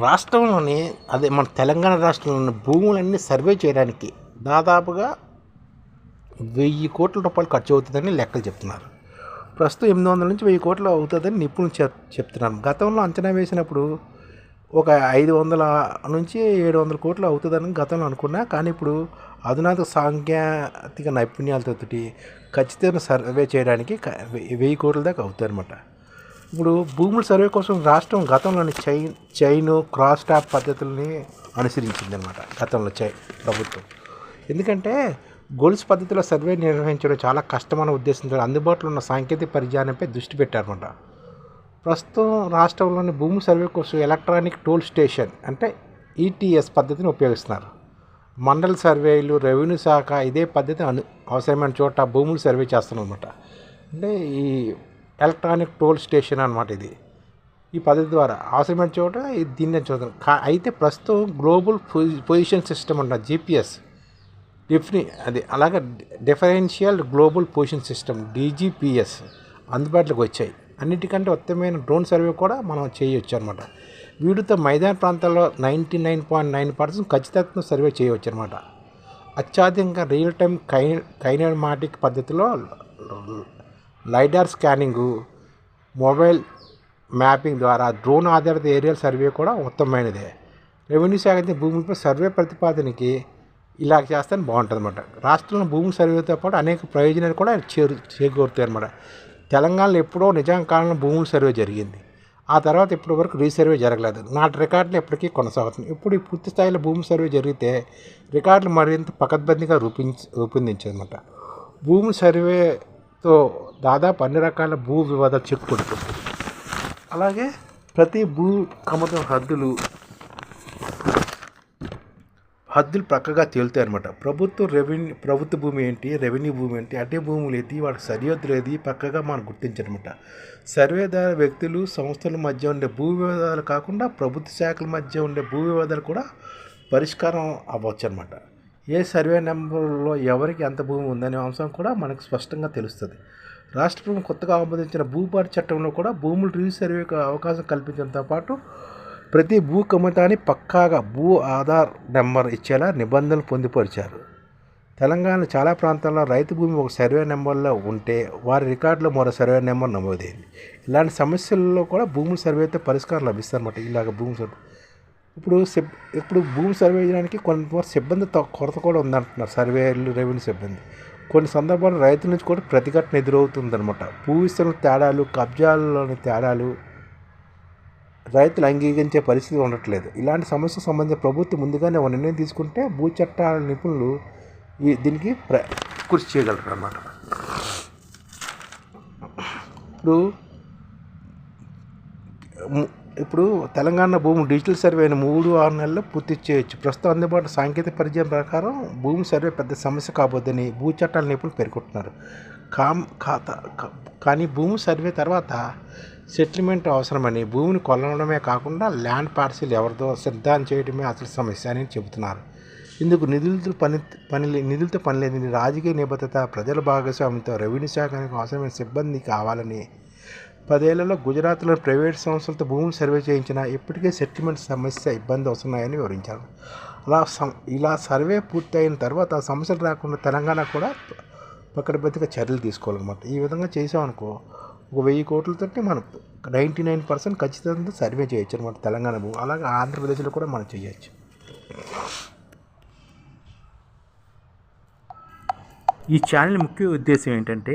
రాష్ట్రంలోని అదే మన తెలంగాణ రాష్ట్రంలోని భూములన్నీ సర్వే చేయడానికి దాదాపుగా వెయ్యి కోట్ల రూపాయలు ఖర్చు అవుతుందని లెక్కలు చెప్తున్నారు. ప్రస్తుతం ఎనిమిది వందల నుంచి వెయ్యి కోట్లు అవుతుందని నిపుణులు చెప్ చెప్తున్నారు. గతంలో అంచనా వేసినప్పుడు ఒక ఐదు వందల నుంచి ఏడు వందల కోట్లు అవుతుందని గతంలో అనుకున్నా కానీ ఇప్పుడు అధునాతన సాంకేతిక నైపుణ్యాలతో ఖచ్చితంగా సర్వే చేయడానికి వెయ్యి- వెయ్యి కోట్ల దాకా అవుతాయన్నమాట ఇప్పుడు భూముల సర్వే కోసం రాష్ట్రం గతంలోని చైన్ చైన్ క్రాస్ ట్యాప్ పద్ధతుల్ని అనుసరించింది అనమాట గతంలో చై ప్రభుత్వం. ఎందుకంటే గొలుసు పద్ధతిలో సర్వే నిర్వహించడం చాలా కష్టమైన ఉద్దేశంతో అందుబాటులో ఉన్న సాంకేతిక పరిజ్ఞానంపై దృష్టి పెట్టారన్నమాట. ప్రస్తుతం రాష్ట్రంలోని భూమి సర్వే కోసం ఎలక్ట్రానిక్ టోల్ స్టేషన్ అంటే ఈటీఎస్ పద్ధతిని ఉపయోగిస్తున్నారు. మండల సర్వేలు రెవెన్యూ శాఖ ఇదే పద్ధతి అను అవసరమైన చోట భూములు సర్వే చేస్తున్నమాట అంటే ఈ ఎలక్ట్రానిక్ టోల్ స్టేషన్ అనమాట ఇది. ఈ పద్ధతి ద్వారా అవసరమైన చోట ఇది దీన్ని చూద్దాం కా- అయితే ప్రస్తుతం గ్లోబల్ పొజి- పొజిషన్ సిస్టమ్ ఉన్న జీపీఎస్ డిఫ్ని అది అలాగే differential global position system DGPS అందుబాటులోకి వచ్చాయి. అన్నిటికంటే ఉత్తమమైన డ్రోన్ సర్వే కూడా మనం చేయొచ్చు అనమాట వీటితో మైదాన ప్రాంతాల్లో ninety nine point nine percent ఖచ్చితత్వం సర్వే చేయవచ్చు అనమాట అత్యాధికంగా రియల్ టైం కై కైనమాటిక్ పద్ధతిలో లైడార్ స్కానింగు మొబైల్ మ్యాపింగ్ ద్వారా డ్రోన్ ఆధారిత ఏరియల్ సర్వే కూడా ఉత్తమమైనదే. రెవెన్యూ శాఖ భూమిపై భూములపై సర్వే ప్రతిపాదనకి ఇలా చేస్తే బాగుంటుంది అనమాట రాష్ట్రంలో భూమి సర్వేతో పాటు అనేక ప్రయోజనాలు కూడా చేరు చేకూరుతాయి అనమాట తెలంగాణలో ఎప్పుడో నిజాం కాలంలో భూముల సర్వే జరిగింది. ఆ తర్వాత ఇప్పటి వరకు రీసర్వే జరగలేదు. నాటి రికార్డులు ఎప్పటికీ కొనసాగుతుంది ఇప్పుడు ఈ పూర్తి స్థాయిలో భూమి సర్వే జరిగితే రికార్డులు మరింత పకడ్బందీగా రూపొంది రూపొందించదన్నమాట. భూమి సర్వే సో దాదాపు అన్ని రకాల భూ వివాదాలు చెక్కుకుంటుంది. అలాగే ప్రతి భూ కమతం హద్దులు హద్దులు పక్కగా తేలుతాయి అనమాట ప్రభుత్వ రెవెన్యూ ప్రభుత్వ భూమి ఏంటి రెవెన్యూ భూమి ఏంటి అదే భూములు ఏది వాటికి సరిహద్దులు ఏది పక్కగా మనం గుర్తించనమాట సర్వేదారు వ్యక్తులు సంస్థల మధ్య ఉండే భూ వివాదాలు కాకుండా ప్రభుత్వ శాఖల మధ్య ఉండే భూ వివాదాలు కూడా పరిష్కారం అవ్వచ్చు అనమాట ఏ సర్వే నెంబర్లో ఎవరికి ఎంత భూమి ఉందనే అంశం కూడా మనకు స్పష్టంగా తెలుస్తుంది. రాష్ట్ర ప్రభుత్వం కొత్తగా ఆమోదించిన భూపాటి చట్టంలో కూడా భూములు రీసర్వేకి అవకాశం కల్పించడంతో పాటు ప్రతి భూ కమతాన్ని పక్కాగా భూ ఆధార్ నెంబర్ ఇచ్చేలా నిబంధనలు పొందుపరిచారు. తెలంగాణ చాలా ప్రాంతాల్లో రైతు భూమి ఒక సర్వే నెంబర్లో ఉంటే వారి రికార్డులో మరో సర్వే నెంబర్ నమోదైంది. ఇలాంటి సమస్యల్లో కూడా భూముల సర్వేతో పరిష్కారం లభిస్తారన్నమాట ఇలాగ భూమి సర్వే ఇప్పుడు సిబ్ ఇప్పుడు భూమి సర్వే చేయడానికి కొంత సిబ్బంది త- కొరత కూడా ఉందంటున్నారు. సర్వేలు రెవెన్యూ సిబ్బంది. కొన్ని సందర్భాల్లో రైతుల నుంచి కూడా ప్రతిఘటన ఎదురవుతుందనమాట భూవిస్తున్న తేడాలు కబ్జాలలోని తేడాలు రైతులు అంగీకరించే పరిస్థితి ఉండట్లేదు. ఇలాంటి సమస్యకు సంబంధించి ప్రభుత్వం ముందుగానే ఒక నిర్ణయం తీసుకుంటే భూ చట్టాల నిపుణులు ఈ దీనికి ప్ర కృషి చేయగలరు అన్నమాట ఇప్పుడు ఇప్పుడు తెలంగాణ భూమి డిజిటల్ సర్వే అయిన మూడు ఆరు నెలల్లో పూర్తి చేయొచ్చు. ప్రస్తుతం అందుబాటులో సాంకేతిక పరిచయం ప్రకారం భూమి సర్వే పెద్ద సమస్య కాబోద్దని భూ చట్టాల నిపుణులు పేర్కొంటున్నారు. కామ్ ఖాతా కానీ భూమి సర్వే తర్వాత సెటిల్మెంట్ అవసరమని భూమిని కొలవడమే కాకుండా ల్యాండ్ పార్సిల్ ఎవరిదో సిద్ధాంతం చేయడమే అసలు సమస్య అని చెబుతున్నారు. ఇందుకు నిధులతో పని పని నిధులతో పని లేదని రాజకీయ నిబద్ధత ప్రజల భాగస్వామ్యంతో రెవెన్యూ శాఖకు అవసరమైన సిబ్బంది కావాలని పదేళ్ళలో గుజరాత్లో ప్రైవేట్ సంస్థలతో భూములు సర్వే చేయించిన ఇప్పటికే సెటిల్మెంట్ సమస్య ఇబ్బంది వస్తున్నాయని వివరించారు. అలా ఇలా సర్వే పూర్తయిన తర్వాత ఆ సమస్యలు రాకుండా తెలంగాణ కూడా పక్కడబద్దిగా చర్యలు తీసుకోవాలన్నమాట. ఈ విధంగా చేసామనుకో ఒక వెయ్యి కోట్లతో మనం నైంటీ నైన్ పర్సెంట్ ఖచ్చితంగా సర్వే చేయొచ్చు అనమాట తెలంగాణ భూమి. అలాగే ఆంధ్రప్రదేశ్లో కూడా మనం చేయొచ్చు. ఈ ఛానల్ ముఖ్య ఉద్దేశం ఏంటంటే